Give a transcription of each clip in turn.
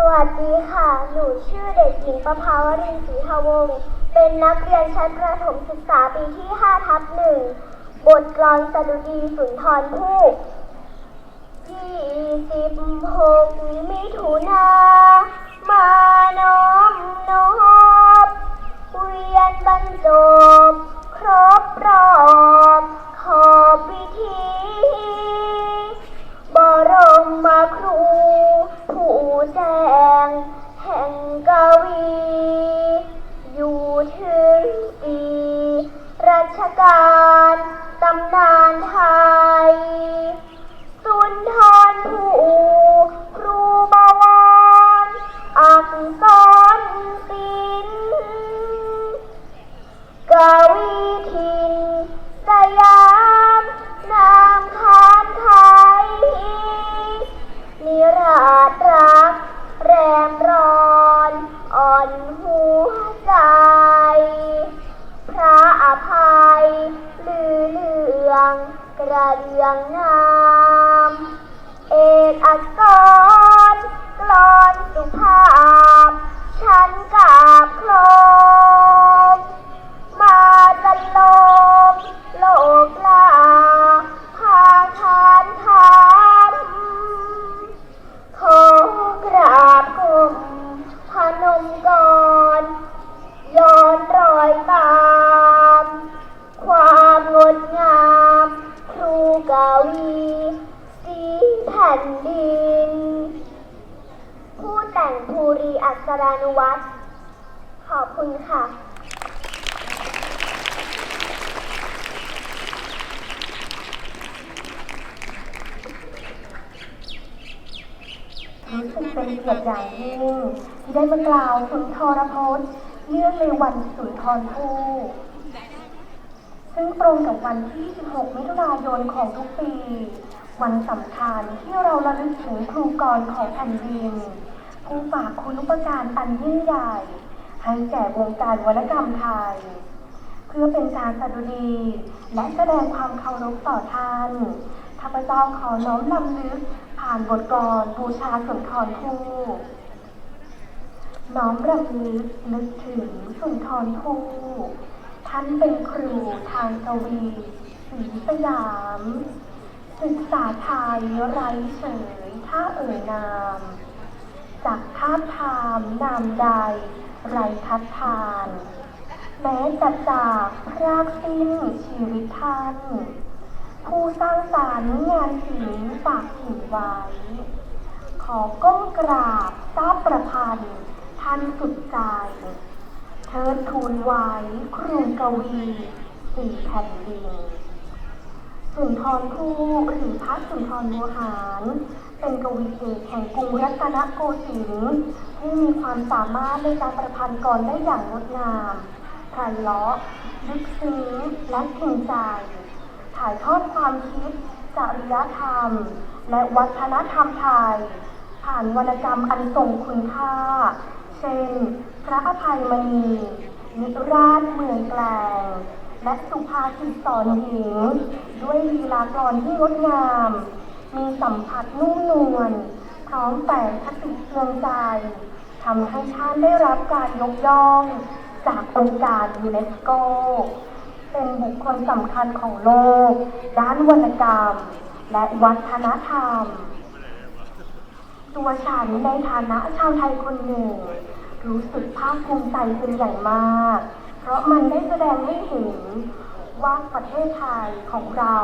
สวัสดีค่ะ หนูชื่อเด็กหญิงประภาวรินศรีทวงศ์ เป็นนักเรียนชั้นประถมศึกษาปีที่5ทับหนึ่ง บทกลอนสดุดีสุนทรภู่ยี่สิบหกมิถุนา มานอ ระเดืองงามเอกอักษรกลอนสุภาพ ฉันกราบโคล ผ่นดิน ผู้แต่งภูรีอักษรานุวัตรขอบคุณค่ะ รู้สึกเป็นเกียรติอย่างยิ่งที่ได้มากล่าวสุนทรพจน์เนื่องในวันสุนทรภู่ซึ่งตรงกับวันที่ 16 มิถุนายนของทุกปี วันสำคัญที่เราระลึกถึงครูกรของแผ่นดินผู้ฝากคุณุปการอันยิ่งใหญ่ ให้แก่วงการวรรณกรรมไทย เพื่อเป็นการสดุดีและแสดงความเคารพต่อท่านข้าพเจ้าขอน้อมนำลึกผ่านบทกลอนบูชาสุนทรภู่น้อมรำลึกนึกถึงสุนทรภู่ท่านเป็นครูทางกวีศรีสยาม ศึกษาไทยไรเฉยถ้าเอ่ยนาม จากท่าทามนามใด ไรทัดทาน แม้จะจากพรากสิ้นชีวิตท่าน ผู้สร้างสรรค์งานศิลป์ฝากถิ่นไว้ ขอก้มกราบทราบประพันธ์ท่านสุดใจเทิดทูนไว้ครูกวีสี่แผ่นดิน สุนทรภู่หรือพระสุนทรบัวหาร เป็นกวีเอกแห่งกรุงรัตนโกสินทร์ที่มีความสามารถในการประพันธ์กรได้อย่างงดงามไพเราะลึกซึ้งและจริงใจ ถ่ายทอดความคิดจริยธรรม และวัฒนธรรมไทย ผ่านวรรณกรรมอันทรงคุณค่า เช่น พระอภัยมณี นิราชเมืองแกลง และสุภาษิตสอนหญิง ด้วยลีลากรที่งดงาม มีสัมผัสนุ่มนวลพร้อมแต่งคติเตือนใจทำให้ท่านได้รับการยกย่อง จากองค์การยูเนสโก เป็นบุคคลสำคัญของโลก ด้านวรรณกรรม และวัฒนธรรม ตัวฉันในฐานะชาวไทยคนหนึ่ง รู้สึกภาคภูมิใจเป็นอย่างมาก เพราะมันได้แสดงให้เห็นว่าประเทศไทยของเรา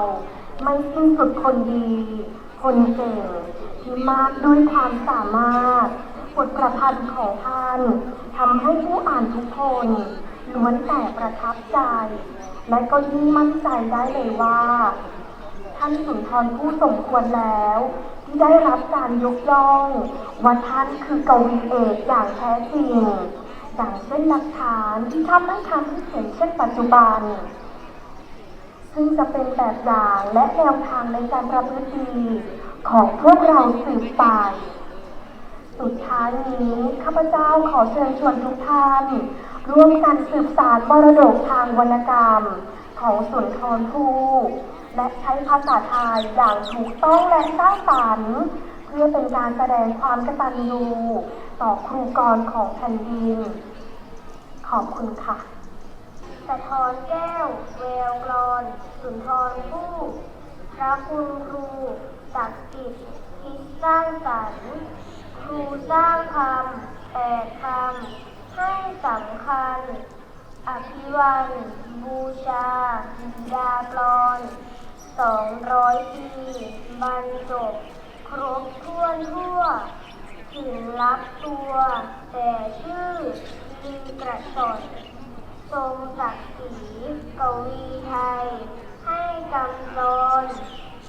ไม่สิ้นสุดคนดี คนเก่งที่มากด้วยความสามารถบทประพันธ์ของท่านทำให้ผู้อ่านทุกคนล้วนแต่ประทับใจ และก็ยิ่งมั่นใจได้เลยว่า ท่านสุนทรผู้สมควรแล้ว ที่ได้รับการยกย่องว่าท่านคือกวีเอกอย่างแท้จริง อย่างเช่นหลักฐานที่ทำให้ทำให้เห็นเช่นปัจจุบัน ซึ่งจะเป็นแบบอย่างและแนวทางในการประพฤติดีของพวกเราสืบไปสุดท้ายนี้ข้าพเจ้าขอเชิญชวนทุกท่าน ร่วมกันสืบสานมรดกทางวรรณกรรม ของสุนทรภู่และใช้ภาษาไทยอย่างถูกต้องและสร้างสรรค์ เพื่อเป็นการแสดงความกตัญญู ต่อครูกรของแผ่นดิน ขอบคุณค่ะ สะท้อนแก้วแววกลอน สุนทรภู่พระคุณครูศักดิ์สิทธิ์คิดสร้างสรรค์ครูสร้างคำแปดคำให้สำคัญ อภิวัน บูชาบิดากรอนสองร้อยปีบรรจบครบถ้วนทั่ว ถึงรับตัว แต่ชื่อลือกระสอนทรงศักดิ์ศรีกวีไทย ให้กำลอน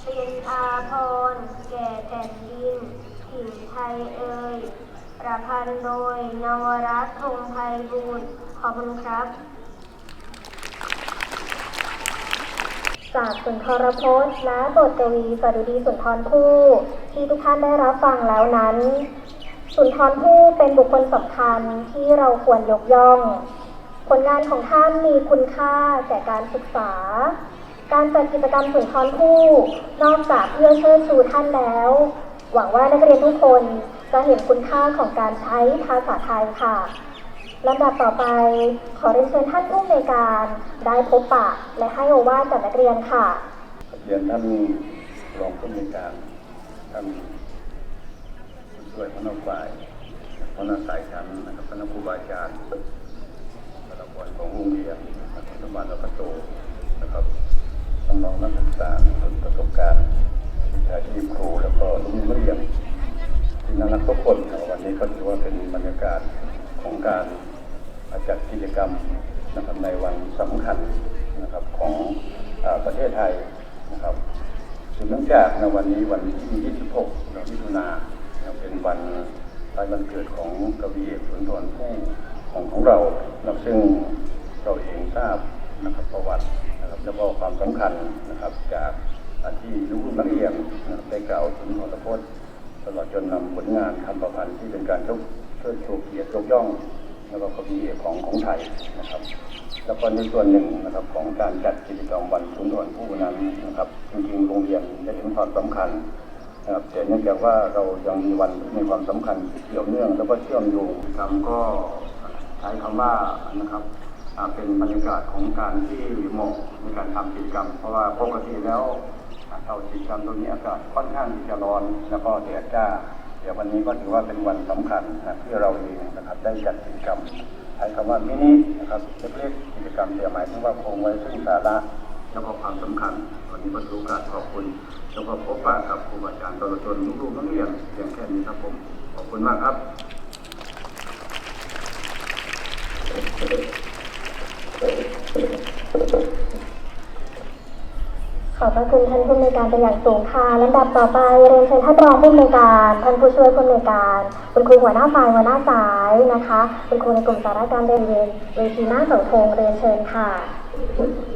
เป็นอาภรณ์แก่แผ่นดินถิ่นไทยเอ่ยประพันธ์โดยนวรัตน์ธงไพบูลย์ขอบคุณครับจากสุนทรพจน์และบทกวีสดุดีสุนทรภู่ที่ทุกท่านได้รับฟังแล้วนั้น สุนทรภู่เป็นบุคคลสำคัญที่เราควรยกย่อง ผลงานของท่านมีคุณค่าแก่การศึกษา การจัดกิจกรรมสุนทรภู่นอกจากเพื่อเชิดชูท่านแล้ว หวังว่านักเรียนทุกคนจะเห็นคุณค่าของการใช้ภาษาไทยค่ะลำดับต่อไปขอเรียนเชิญท่านผู้อำนการได้พบปะและให้โอวาทกับนักเรียนค่ะเรียนท่านรองผู้อำนการท่าน ช่วยพระนกฝ่ายพนักสายชั้นนะครับพนักครูบาอาจารย์พนักบอลของโรงเรียนนะครบรัฐบาลและก็โตนะครับน้องนักศึกษาคนประสบการณ์วิชาชีพครูแล้วก็ลูกนักเรียนที่น่ารักทุกคนนะวันนี้ก็ถือว่าเป็นบรรยากาศของการจัดกิจกรรมนะครับในวันสำคัญนะครับของอประเทศไทยนะครับสืบเนื่องจากในวันนี้วันที่ 26มิถุนา เป็นวันคล้ายวันเกิดของกวีเอกสุนทรภู่ของของเรานซึ่งเราเองทราบนะครับประวัตินะครับแล้วก็ความสำคัญนะครับจากที่ลูกนักเรียนนะได้กล่าวถึงขอพจน์ตลอดจนนำผลงานคำประพันธ์ที่เป็นการยกเชิดชูเกียรติยกย่องแล้วก็กวีเอกของของไทยนะครับ แล้วก็ในส่วนหนึ่งนะครับของการจัดกิจกรรมวันสุนทรภู่นั้นนะครับจริงๆโรงเรียนได้เห็นความสำคัญ นะครับแต่เนื่องจากว่าเรายังมีวันมีความสำคัญเกี่ยวเนื่อง แล้วก็เชื่อมโยงกิจกรรมก็ใช้คำว่านะครับเป็นบรรยากาศของการที่เหมาะในการทำกิจกรรม เพราะว่าปกติแล้วเรากิจกรรมตรงนี้อากาศค่อนข้างที่จะร้อนแล้วก็แดดจ้าเดี๋ยววันนี้ก็ถือว่าเป็นวันสำคัญนะที่เราเองนะครับได้จัดกิจกรรมใช้คำว่ามินินะครับเล็กๆกิจกรรมเดียวหมายถึงว่าคงไว้ซึ่งสาระ แล้วก็ความสำคัญวันนี้ก็ถือโอกาสขอบคุณแล้วก็พบปะกับครูบาอาจารย์ตลอดจนลูกๆนักเรียนเพียงแค่นี้ครับผมขอบคุณมากครับขอบพระคุณท่านผู้อำนวยการเป็นอย่างสูงค่ะลำดับต่อไปเรียนเชิญท่านรองผู้อำนวยการท่านผู้ช่วยผู้อำนวยการคุณครูหัวหน้าฝ่ายหัวหน้าสายนะคะคุณครูในกลุ่มสาระการเรียนเวทีหน้าเสาธงเรียนเชิญค่ะ